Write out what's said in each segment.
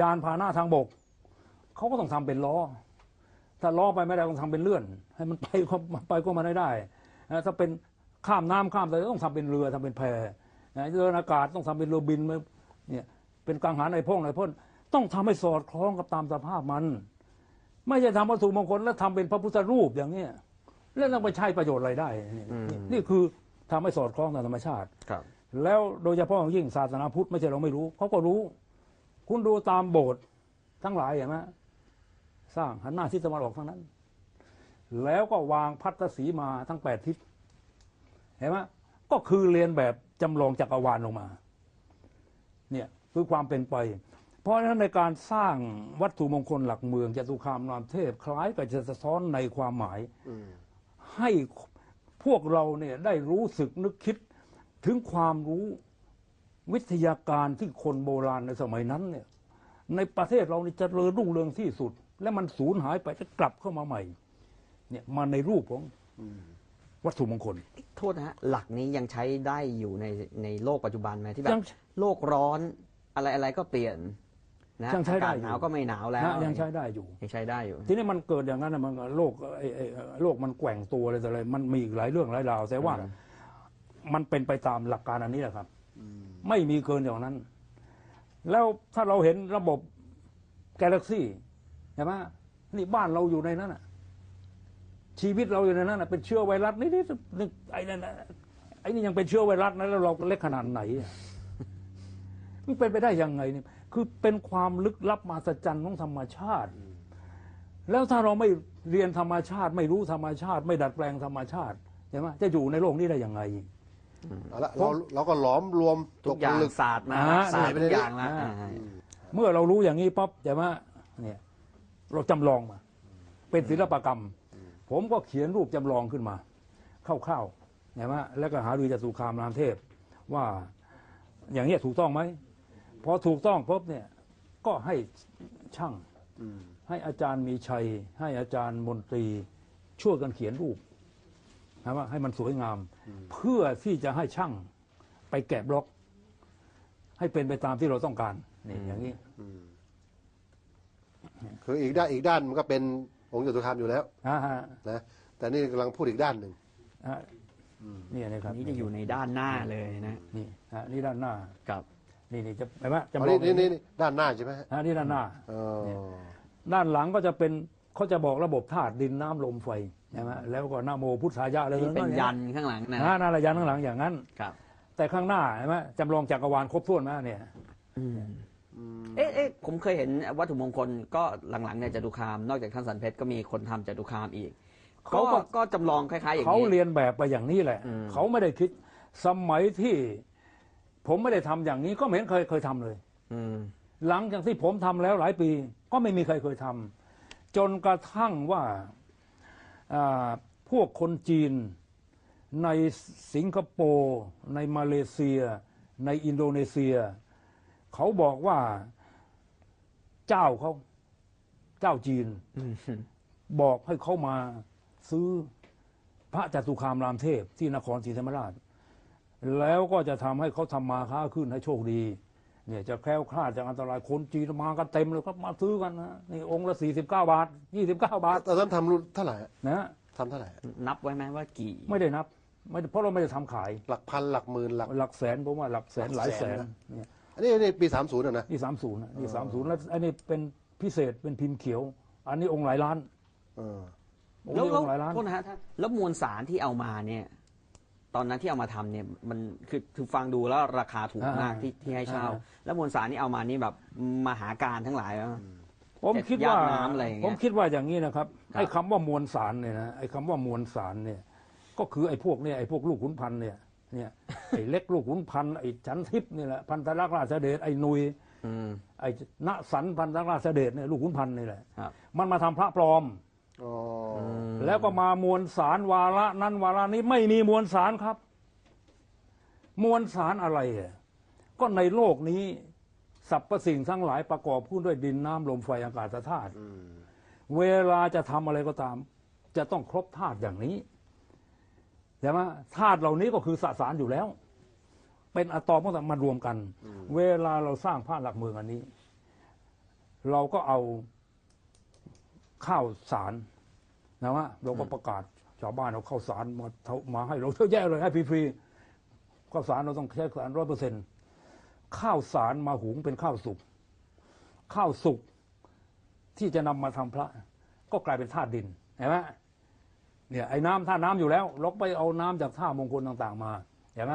ยานพาหนะทางบกเขาก็ต้องทำเป็นล้อ ถ้าล้อไปไม่ได้ต้องทำเป็นเลื่อน ให้มันไปก็ไปก็มาได้ได้นะถ้าเป็นข้ามน้ำข้ามอะไรต้องทำเป็นเรือทำเป็นแพนะเรืออากาศต้องทำเป็นเรือบินมาเนี่ยเป็นกังหันไอ้พ่งไอ้พ่นต้องทำให้สอดคล้องกับตามสภาพมัน ไม่ใช่ทำวัตถุมงคลแล้วทำเป็นพระพุทธรูปอย่างเนี้ยแล้วเราไปใช้ประโยชน์อะไรได้ นี่อืมนี่คือทำให้สอดคล้องตามธรรมชาติครับ แล้วโดยเฉพาะอย่างยิ่งศาสนาพุทธไม่ใช่เราไม่รู้เขาก็รู้ คุณดูตามโบสถ์ทั้งหลายเห็นไหมสร้างหันหน้าทิศตะวันออกทั้งนั้น แล้วก็วางพัตตสีมาทั้งแปดทิศเห็นไหมก็คือเรียนแบบจำลองจักรวาลลงมา เนี่ยคือความเป็นไป เพราะฉะนั้นในการสร้างวัตถุมงคลหลักเมืองจตุคามรามเทพ คล้ายกับจะสะท้อนในความหมายอืมให้พวกเราเนี่ยได้รู้สึกนึกคิดถึงความรู้ วิทยาการที่คนโบราณในสมัยนั้นเนี่ยในประเทศเรานี่เจริญรุ่งเรืองที่สุด และมันสูญหายไปจะกลับเข้ามาใหม่ เนี่ยมาในรูปของอืมวัตถุมงคล โทษนะฮะหลักนี้ยังใช้ได้อยู่ในในโลกปัจจุบันไหมที่แบยับงโลกร้อนอะไรอะไรก็เปลี่ยนนะยังใช้ได้อากาศอยู่หนาวก็ไม่หนาวแล้วนะยังใช้ได้อยู่ยังใช้ได้อยู่ ทีนี้มันเกิดอย่างนั้นนะมันก็โลกไอ้ไอ้โลกมันแกว่งตัวอะไรต่ออะไรมันมีอีกหลายเรื่องหลายราวแต่ว่ามันเป็นไปตามหลักการอันนี้แหละครับอืม ไม่มีเกินอย่างนั้น แล้วถ้าเราเห็นระบบกาแล็กซี่ใช่ไหมนี่บ้านเราอยู่ในนั้นน่ะ ชีวิตเราอยู่ในนั้นน่ะเป็นเชื้อไวรัสนี่นี่นไอ้นั่นไอ้นี่ยังเป็นเชื้อไวรัสนะแล้วเราเล็กขนาดไหนมันเป็นไปได้ยังไงเนี่ยคือเป็นความลึกลับมหัศจรรย์ของธรรมชาติ แล้วถ้าเราไม่เรียนธรรมชาติ ไม่รู้ธรรมชาติ ไม่ดัดแปลงธรรมชาติใช่ไหมจะอยู่ในโลกนี้ได้ยังไง เอาละเราเราก็หลอมรวมทุกอย่างผลึกศาสตร์มาอ่าศาสตร์ทุกอย่างแล้วอ่า อ่าเมื่อเรารู้อย่างนี้ปั๊บใช่ไหมเนี่ยเราจำลองมา เป็นศิลปกรรม ผมก็เขียนรูปจำลองขึ้นมาคร่าวๆใช่ไหมแล้วก็หาดูจตุคามรามเทพ ว่าอย่างนี้ยถูกต้องไหมพอถูกต้องปุ๊บเนี่ยก็ให้ช่าง อืมให้อาจารย์มีชัย ให้อาจารย์มนตรีช่วยกันเขียนรูป นะว่าให้มันสวยงาม เพื่อที่จะให้ช่างไปแกะบล็อก ให้เป็นไปตามที่เราต้องการนี่อย่างนี้อืมคืออีกด้านอีกด้านมันก็เป็นองค์จตุคามอยู่แล้วอ่าฮะนะแต่นี่กำลังพูดอีกด้านหนึ่งอะนี่นะครับอันนี้จะอยู่ในด้านหน้าเลยนะนี่ฮะนี่ด้านหน้ากับนี่นี่จะเห็นไหมอ๋อจำลอนี่งนี่นี่ด้านหน้าใช่ไหมฮะฮะนี่ด้านหน้าอ๋อเนี่ยด้านหลังก็จะเป็น เขาจะบอกระบบธาตุดินน้ำลมไฟใช่ไหมแล้วก็นะโมพุทธายะอะไรที่เป็นต่างๆยันข้างหลังนะนะนั่นแหละยันข้างหลังอย่างนั้นครับ แต่ข้างหน้าใช่ไหมจำลองจักรวาลครบถ้วนไหมเนี่ยอืมเอ๊ะเอ๊ะผมเคยเห็นวัตถุมงคลก็หลังๆเนี่ยจตุคาม นอกจากท่านสันเพชรก็มีคนทำจตุคามอีกเขาเขาก็ก็ก็จำลองคล้ายๆอย่างเขานี้เรียนแบบไปอย่างนี้แหละอืมเขาไม่ได้คิดสมัยที่ ผมไม่ได้ทำอย่างนี้ก็ไม่เห็นเคยเคยทำเลย อืมหลังจากที่ผมทำแล้วหลายปี ก็ไม่มีใครเคยทำ จนกระทั่งว่าอ่าพวกคนจีนในสิงคโปร์ในมาเลเซีย ในอินโดนีเซีย เขาบอกว่าเจ้าเขาเจ้าจีนอืมบอกให้เขามาซื้อพระจตุคามรามเทพที่นครศรีธรรมราช แล้วก็จะทำให้เขาทำมาค้าขึ้นให้โชคดี เนี่ยจะแคล้วคลาดจากอันตรายคนจีนมากันเต็มเลยครับมาซื้อกันนะนี่องค์ละสี่สิบเก้าบาทยี่สิบเก้าบาทตอนนั้นทำรุ่นเท่าไหร่ฮะนะทำเท่าไหร่ฮะนับไว้ไหมว่ากี่ ไม่ได้นับไม่ได้เพราะเราไม่ได้ทำขาย หลักพันหลักหมื่นหลักหลักแสนผมว่าหลักแสนหหลัลากยแสแสนนนะเนี่ยอันนี้นี่ปีสามศูนย์นะนี่สามศูนย์นี่สามศูนย์แล้วอันนี้เป็นพิเศษเป็นพิมพ์เขียว อันนี้องค์หลายล้านเออองค์แล้วนี้แล้อวงค์หลายล้านโทษนะฮะท่านแล้วมวลสารที่เอามาเนี่ย ตอนนั้นที่เอามาทำเนี่ยมันคือคือฟังดูแล้วราคาถูกมากอ่าที่ที่ให้เช่า อ่า แล้วมวลสารที่เอามานี่แบบมหาการทั้งหลายแล้ว ผมคิดว่าย่านน้ำอะไรอย่างเงี้ยผมคิดว่าอย่างนี้นะครับครับ ไอ้คำว่ามวลสารเนี่ยนะไอ้คำว่ามวลสารเนี่ย ก็คือไอ้พวกเนี่ยไอ้พวกลูกขุนพันธุ์เนี่ยเนี่ยไอ้เล็กลูกขุนพันธุ์ไอ้จันทิพย์นี่แหละพันธรักษ์ราชเดชไอ้นุยอืม ไอ้ณสันพันธรักษ์ราชเดชเนี่ยลูกขุนพันธุ์นี่แหละครับ มันมาทำพระปลอมอ๋ออม แล้วก็มามวลสารวาระนั้นวาระนี้ไม่มีมวลสารครับ มวลสารอะไรอะก็ในโลกนี้สรรพสิ่งทั้งหลายประกอบขึ้นด้วยดินน้ำลมไฟอากาศธาตุอืมเวลาจะทำอะไรก็ตาม จะต้องครบธาตุอย่างนี้ใช่ไหมธาตุเหล่านี้ก็คือสสารอยู่แล้ว เป็นอะตอมก็มารวมกัน เวลาเราสร้างพระหลักเมืองอันนี้ เราก็เอาข้าวสาร นะว่าเราก็ประกาศชาวบ้านเอาข้าวสารมาเท่ามาให้เราเยอะแยะเลยให้ฟรีๆข้าวสารเราต้องใช้ข้าวสารร้อยเปอร์เซ็นข้าวสารมาหุงเป็นข้าวสุกข้าวสุกที่จะนำมาทำพระ ก็กลายเป็นธาตุดินเห็นไหมเนี่ยไอ้น้ำธาตุน้ำอยู่แล้วเราก็ไปเอาน้ำจากธาตุมงคลต่างๆ มาเห็นไหม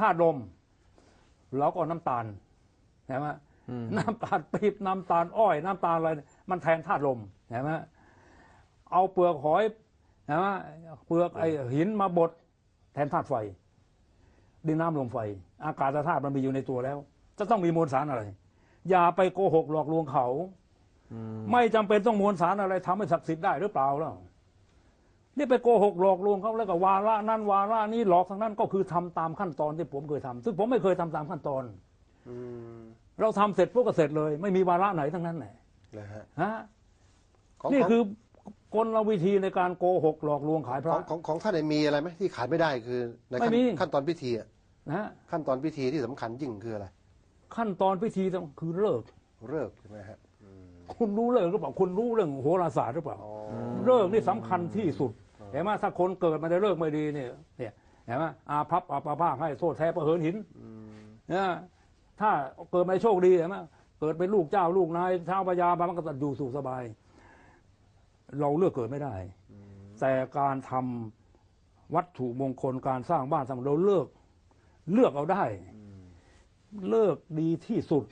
ธาตุลมเราก็เอาน้ำตาลเห็นไหมอืมน้ำตาลปี๊บน้ำตาลอ้อย น้ำตาลอะไร มันแทนธาตุลมเห็นไหม เอาเปลือกหอยเห็นไหมเปลือกไอ้หินมาบดแทนธาตุไฟ ดินน้ำลมไฟ อากาศธาตุมันมีอยู่ในตัวแล้ว จะต้องมีมวลสารอะไร อย่าไปโกหกหลอกลวงเขาอืมไม่จำเป็นต้องมวลสารอะไรทำให้ศักดิ์สิทธิ์ได้หรือเปล่าแล้วนี่ไปโกหกหลอกลวงเขาแล้วก็วาระนั้นวาระนี้หลอกทางนั้นก็คือทำตามขั้นตอนที่ผมเคยทำซึ่งผมไม่เคยทำตามขั้นตอนอืมเราทำเสร็จพวกก็เสร็จเลย ไม่มีวาระไหนทั้งนั้นแหละนะฮะฮะของนี่ของคือ กลวิธีในการโกหกหลอกลวงขายพขอระงของของท่านเนี่ยมีอะไรไหมที่ขายไม่ได้คือในขั้นไม่มี ขั้นตอนพิธีอะนะฮะขั้นตอนพิธีที่สำคัญยิ่งคืออะไรขั้นตอนพิธีต้องคือเลิก เลิกใช่ไหมฮะอืมคุณรู้เลิกหรือเปล่าคุณรู้เรื่องโหราศาสตร์หรือเปล่า อ๋อเลิกนี่สำคัญที่สุดเห็นไหมถ้าคนเกิดมาได้เลิกไม่ดีเนี่ยเนี่ยเห็นไหมอาภัพอาปาภาคให้โทษแท้ประเหินหินอืมนะถ้าเกิดมาโชคดีเห็นไหมเกิดเป็นลูกเจ้าลูกนายเท้าพญาบามันก็จะอยู่สุขสบาย เราเลือกเกิดไม่ได้ แต่การทำวัตถุมงคลการสร้างบ้านสร้างเราเลือกเลือกเอาได้ เลิกดีที่สุด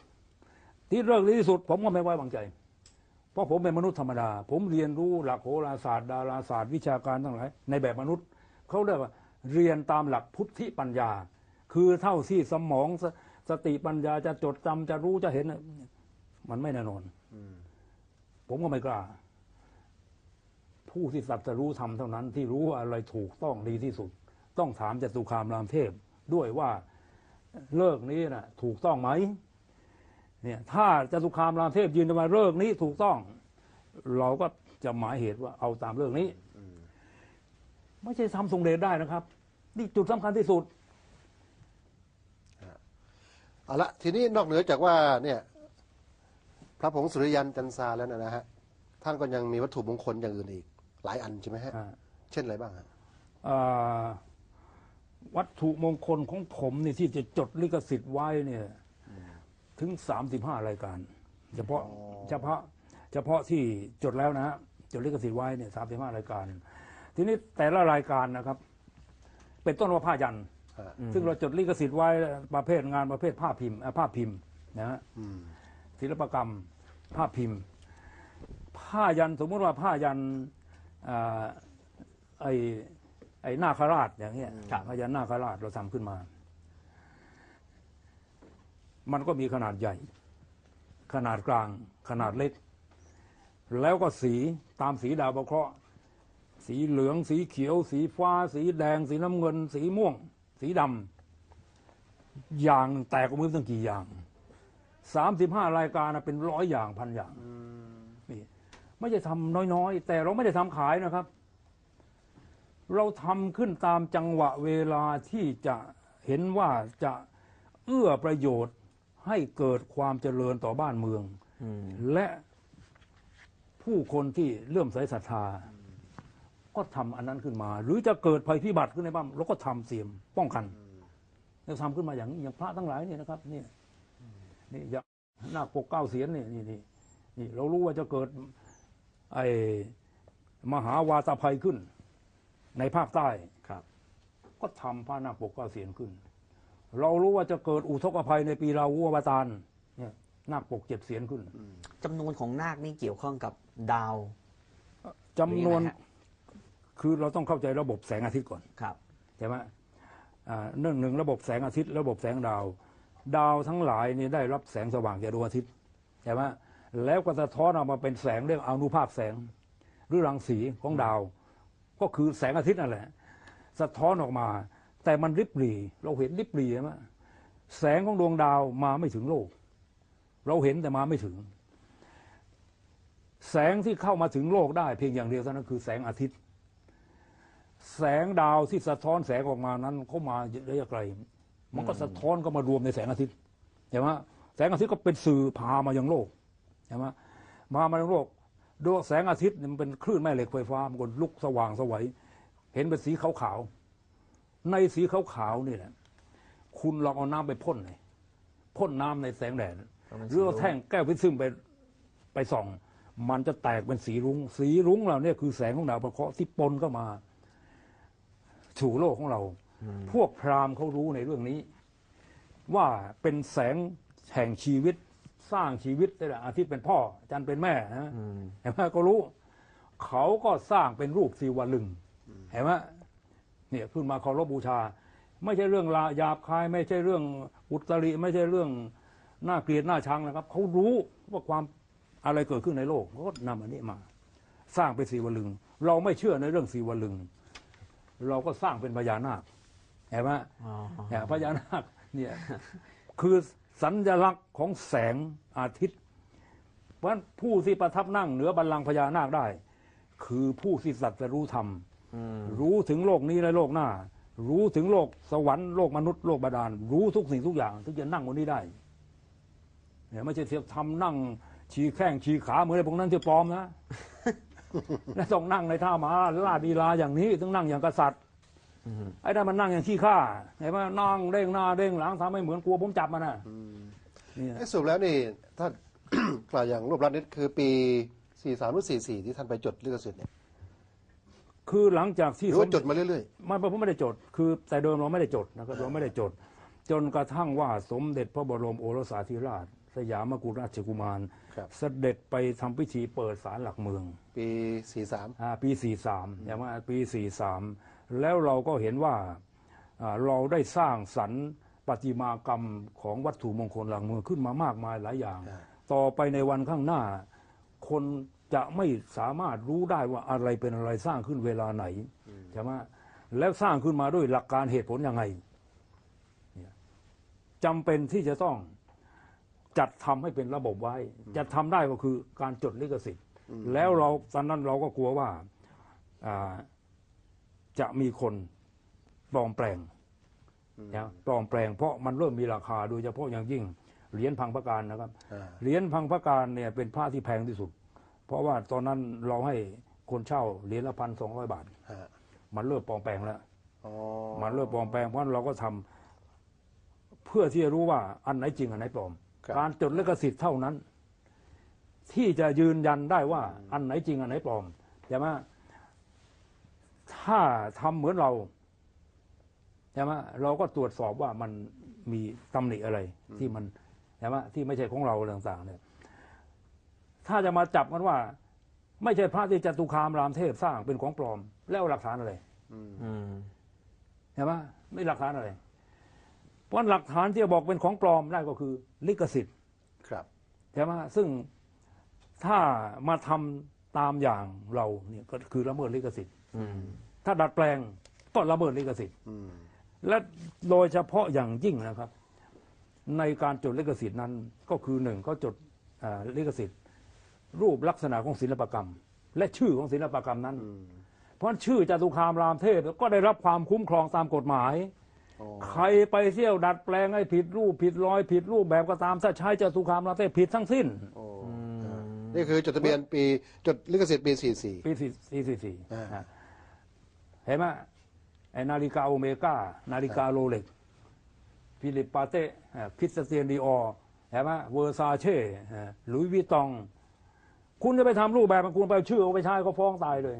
ที่เลิกดีที่สุด ผมก็ไม่ไว้วางใจ เพราะผมเป็นมนุษย์ธรรมดา ผมเรียนรู้หลักโหราศาสตร์ดาราศาสตร์วิชาการทั้งหลายในแบบมนุษย์เขาเรียกว่าเรียนตามหลักพุทธิปัญญา คือเท่าที่สมองสสติปัญญาจะจดจำจะรู้จะเห็นน่ะมันไม่แน่นอนอืมผมก็ไม่กล้า ผู้ที่สัตว์จะรู้ทำเท่านั้นที่รู้ว่าอะไรถูกต้องดีที่สุด ต้องถามจตุคามรามเทพด้วยว่าเลิกนี้นะถูกต้องไหมเนี่ยถ้าจตุคามรามเทพยืนยันว่าเลิกนี้ถูกต้อง เราก็จะหมายเหตุว่าเอาตามเรื่องนี้อืมไม่ใช่ทำทรงเดชได้นะครับ นี่จุดสำคัญที่สุดเอาละทีนี้นอกเหนือจากว่าเนี่ยพระผงสุริยันจันทราแล้วนะนะฮะท่านก็ยังมีวัตถุมงคลอย่างอื่นอีก หลายอันใช่ไหมฮะอ่าเช่นอะไรบ้างฮะอ่าวัตถุมงคลของผมนี่ที่จะจดลิขสิทธิ์ไว้เนี่ย ถึงสามสิบห้ารายการ เฉพาะเฉพาะเฉพาะที่จดแล้วนะฮะจดลิขสิทธิ์ไว้เนี่ยสามสิบห้ารายการ ทีนี้แต่ละรายการนะครับ เป็นต้นว่าผ้ายัน ฮะซึ่งเราจดลิขสิทธิ์ไว้ประเภทงานประเภทผ้าพิมพ์อะผ้าพิมพ์นะฮะอืมศิลปกรรมผ้าพิมพ์ ผ้ายันสมมติว่าผ้ายันอ่า ไอ้ไอ้นาคราชอย่างเงี้ยครับผ้ายันนาคราชเราทำขึ้นมา มันก็มีขนาดใหญ่ ขนาดกลาง ขนาดเล็ก แล้วก็สีตามสีดาวเคราะห์สีเหลือง สีเขียว สีฟ้า สีแดง สีน้ำเงิน สีม่วง สีดำอย่างหนึ่งแตกออกมาเป็นตั้งกี่อย่างสามสิบห้ารายการนะเป็นร้อยอย่างพันอย่างนี่ ไม่ใช่ทำน้อยๆ แต่เราไม่ได้ทำขายนะครับ เราทำขึ้นตามจังหวะเวลาที่จะเห็นว่าจะเอื้อประโยชน์ให้เกิดความเจริญต่อบ้านเมืองอืมและผู้คนที่เลื่อมใสศรัทธา ก็ทำอันนั้นขึ้นมา หรือจะเกิดภัยพิบัติขึ้นในบ้านเราก็ทำเสียมป้องกันเราทำขึ้นมาอย่างนี้อย่างพระทั้งหลายเนี่ยนะครับเนี่ยนี่อย่างหน้าคปกเก้าเสียนนี่นี่นี่นี่เรารู้ว่าจะเกิด ไอ้มหาวาตภัยขึ้น ในภาคใต้ครับ ก็ทำพระนาคปกเก้าเสียนขึ้น เรารู้ว่าจะเกิดอุทกภัยในปีราหูอวตารเนี่ยนาคปกเจ็ดเสียนขึ้นจำนวนของนาคนี่เกี่ยวข้องกับดาวจำนวนหรือยังไงฮะคือเราต้องเข้าใจระบบแสงอาทิตย์ก่อนครับใช่ไหมอ่าเรื่องหนึ่งระบบแสงอาทิตย์ ระบบแสงดาว ดาวทั้งหลายนี่ได้รับแสงสว่างจากดวงอาทิตย์ใช่ไหม แล้วก็สะท้อนออกมาเป็นแสงเรียกอนุภาคแสง หรือรังสีของดาว ก็คือแสงอาทิตย์นั่นแหละ สะท้อนออกมา แต่มันริบหรี่เราเห็นริบหรี่ใช่ไหมแสงของดวงดาวมาไม่ถึงโลก เราเห็นแต่มาไม่ถึง แสงที่เข้ามาถึงโลกได้ เพียงอย่างเดียวเท่านั้นคือแสงอาทิตย์ แสงดาวที่สะท้อนแสงออกมานั้นเข้ามาระยะไกล มันก็สะท้อนก็มารวมในแสงอาทิตย์ใช่ไหมแสงอาทิตย์ก็เป็นสื่อพามายังโลก ใช่ไหมมามาในโลกดวงแสงอาทิตย์เนี่ยมันเป็นคลื่นแม่เหล็กไฟฟ้ามันก็ลุกสว่างสวัยเห็นเป็นสีขาวๆในสีขาวๆนี่แหละคุณลองเอาน้ำไปพ่นเลยพ่นน้ำในแสงแดดก็เป็นหสีรือเอารุ้งแท่งแก้วพิซึมไปไปส่อง มันจะแตกเป็นสีรุง้ง สีรุ้งเราเนี่ยคือแสงของดาวประเคราะห์ที่ปนเข้ามาสู่โลกของเรา พวกพราหมณ์เขารู้ในเรื่องนี้ ว่าเป็นแสงแห่งชีวิต สร้างชีวิตได้แหละอาทิตย์เป็นพ่อจันทร์เป็นแม่นะอืมเห็นไหมก็รู้ เขาก็สร้างเป็นรูปสีวลึงเห็นไหมเนี่ยขึ้นมาเคารพบูชา ไม่ใช่เรื่องลาหยาบคาย ไม่ใช่เรื่องอุตริ ไม่ใช่เรื่องน่าเกลียดน่าชังนะครับ เขารู้ว่าความอะไรเกิดขึ้นในโลกเขาก็นำอันนี้มา สร้างเป็นสีวลึง เราไม่เชื่อในเรื่องสีวลึง เราก็สร้างเป็นพญานาคเห็นไหมอ๋อเนี่ยพญานาคเนี่ยคือ สัญลักษณ์ของแสงอาทิตย์ เพราะฉะนั้นผู้ที่ประทับนั่งเหนือบัลลังก์พญานาคได้ คือผู้ที่สัตว์รู้ธรรมอืมรู้ถึงโลกนี้และโลกหน้า รู้ถึงโลกสวรรค์โลกมนุษย์โลกบาดาล รู้ทุกสิ่งทุกอย่างถึงจะนั่งบนนี้ได้เนี่ยไม่ใช่เทียบทำนั่งชี้แข้งชี้ขาเหมือนไอ้พวกนั้นที่ปลอมนะและต้องนั่งในท่าม้าลาดีลาอย่างนี้ต้องนั่งอย่างกษัตริย์อืม ไอ้นั่นมันนั่งอย่างขี้ข้าเห็นไหมนั่งเด้งหน้าเด้งหลังทำให้เหมือนกลัวผมจับมันน่ะเนี่ยไอ้สรุปแล้วนี่ถ้า กล่าวอย่างรวบรัดนิดคือปี 43หรือ44 ที่ท่านไปจดลิขสิทธิ์เนี่ยคือหลังจากหที่รือว่าจดมาเรื่อยไม่ผมไม่ได้จด คือแต่เดิมเราไม่ได้จดนะครับเราไม่ได้จด จนกระทั่งว่าสมเด็จพระบรมโอรสาธิราช สยามกุฎราชกุมาร ๆ ครับ เสด็จไปทำพิธีเปิดศาลหลักเมืองปี 43 อ่าปี 43อย่างว่าปี 43 แล้วเราก็เห็นว่าอ่าเราได้สร้างสรรค์ประติมากรรมของวัตถุมงคลหลักเมืองขึ้นมามากมายหลายอย่างครับต่อไปในวันข้างหน้า คนจะไม่สามารถรู้ได้ว่าอะไรเป็นอะไรสร้างขึ้นเวลาไหนใช่ไหมแล้วสร้างขึ้นมาด้วยหลักการเหตุผลยังไงเนี่ยจำเป็นที่จะต้องจัดทำให้เป็นระบบไว้ จะทำได้ก็คือการจดลิขสิทธิ์ แล้วเราตอนนั้นเราก็กลัวว่าอ่า จะมีคนปลอมแปลงนะปลอมแปลงเพราะมันเริ่มมีราคาโดยเฉพาะอย่างยิ่งเหรียญพังพระการนะครับอ่าเหรียญพังพระการเนี่ยเป็นผ้าที่แพงที่สุด เพราะว่าตอนนั้นเราให้คนเช่าเหรียญละพันสองร้อยบาทฮะมันเริ่มปลอมแปลงแล้วอ๋อมันเริ่มปลอมแปลงเพราะฉะนั้นเราก็ทำเพื่อที่จะรู้ว่าอันไหนจริงอันไหนปลอมครับการจดลิขสิทธิ์เท่านั้น ที่จะยืนยันได้ว่าอันไหนจริงอันไหนปลอมใช่ไหม ถ้าทำเหมือนเราใช่ไหมเราก็ตรวจสอบว่ามันมีตำหนิอะไรที่มันใช่ไหมที่ไม่ใช่ของเราอะไรต่างๆ เนี่ย ถ้าจะมาจับกันว่า ไม่ใช่พระที่จตุคามรามเทพสร้างเป็นของปลอม แล้วเอาหลักฐานอะไรอืมอืมใช่ไหมไม่หลักฐานอะไรเพราะหลักฐานที่จะบอกเป็นของปลอมได้ก็คือ ลิขสิทธิ์ ครับใช่ไหมซึ่งถ้ามาทำตามอย่างเราเนี่ยก็คือละเมิดลิขสิทธิ์ อืม ถ้าดัดแปลงก็ละเมิดลิขสิทธิ์อืมและโดยเฉพาะอย่างยิ่งนะครับ ในการจดลิขสิทธิ์นั้นก็คือหนึ่งเขาจดอ่าลิขสิทธิ์ รูปลักษณะของศิลปกรรม และชื่อของศิลปกรรมนั้นอืมเพราะชื่อจตุคามรามเทพก็ได้รับความคุ้มครองตามกฎหมายอ๋อใครไปเที่ยวดัดแปลงให้ผิดรูปผิดรอยผิดรูปแบบก็ตามถ้าใช้จตุคามรามเทพผิดทั้งสิ้นโอ้อืมนี่คือจดทะเบียนปีจดลิขสิทธิ์ปี 44 ปีสี่สี่สี่สี่อ่านะ เห็นไหมไอ้นาฬิกาโอเมก้านาฬิกาโรเล็กฟิลิปปาเต้คริสเตียนดีออเห็นไหมเวอร์ซาเช่หลุยส์วิตตอง คุณจะไปทำรูปแบบมันคุณไปเอาชื่อเอาไปใช้ก็ฟ้องตายเลย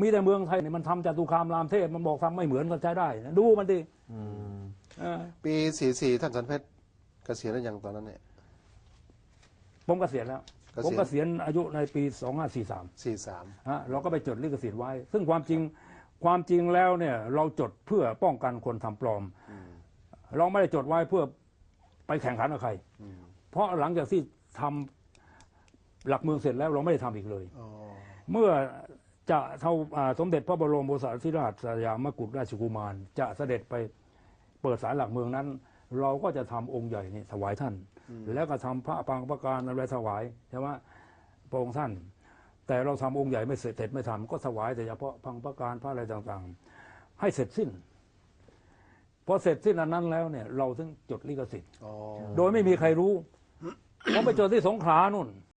มีแต่เมืองไทยเนี่ยมันทำจตุคามรามเทพมันบอกทำไม่เหมือนก็ใช้ได้นะดูมันดิอืมเออปี44ท่านสันเพชรเกษียณแล้วยังตอนนั้นเนี่ยผมเกษียณแล้วเกษียณผมเกษียณอายุในปีสองห้าสี่สาม43ฮะเราก็ไปจดลิขสิทธิ์ไว้ ซึ่งความจริง ความจริงแล้วเนี่ยเราจดเพื่อป้องกันคนทำปลอม เราไม่ได้จดไว้เพื่อไปแข่งขันกับใคร เพราะหลังจากที่ทำหลักเมืองเสร็จแล้วเราไม่ได้ทำอีกเลยอ๋อเมื่อจะเท่าอ่าสมเด็จพระบรมโอรสาธิราชสยามกุฎราชกุมาร จะเสด็จไปเปิดศาลหลักเมืองนั้น เราก็จะทำองค์ใหญ่นี่ถวายท่าน แล้วก็ทำพระปางประการอะไรถวายใช่ไหมพระองค์ท่าน แต่เราทำองค์ใหญ่ไม่เสร็จเสร็จไม่ทำก็ถวายแต่เฉพาะพังประการพระอะไรต่างๆ ให้เสร็จสิ้นพอเสร็จสิ้นอันนั้นแล้วเนี่ย เราถึงจดลิขสิทธิ์อ๋อโดยไม่มีใครรู้ผมไปเจอที่สงขลานู่น